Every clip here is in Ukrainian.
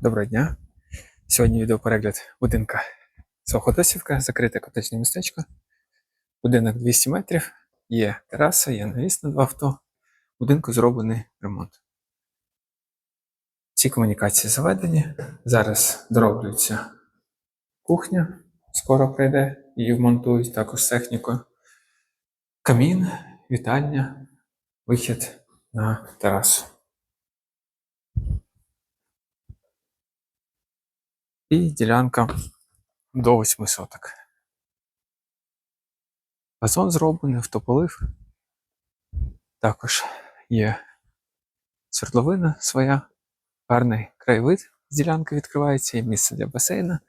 Доброго дня. Сьогодні відеоперегляд будинка Соходосівка, закрите котечне містечко. Будинок 200 метрів, є тераса, є навіс на два авто. Будинку зроблений ремонт. Всі комунікації заведені. Зараз дороблюється кухня, скоро прийде, її вмонтують також з технікою. Камін, вітальня, вихід на терасу. І ділянка до 8 соток. Газон зроблений, автополив. Також є свердловина своя, гарний краєвид з ділянки відкривається, є місце для басейна,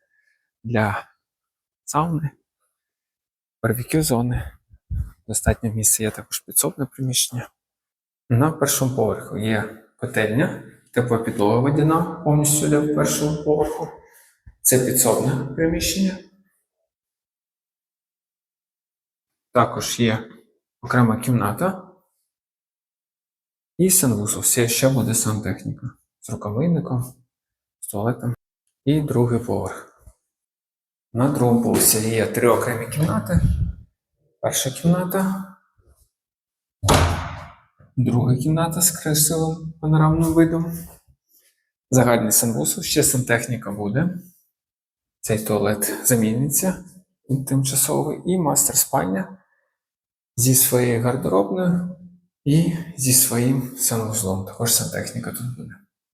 для сауни, барбекю зони. Достатньо місця є також підсобне приміщення. На першому поверху є котельня, тепла підлога водяна повністю йде в першому поверху. Це підсобне приміщення. Також є окрема кімната. І санвузол. Все ще буде сантехніка. З рукомийником, з туалетом. І другий поверх. На другому поверсі є три окремі кімнати. Перша кімната. Друга кімната з красивим панорамним видом. Загальний санвузол, ще сантехніка буде. Цей туалет заміниться тимчасовий, і мастер спальня зі своєю гардеробною і зі своїм санвузлом. Також сантехніка тут буде.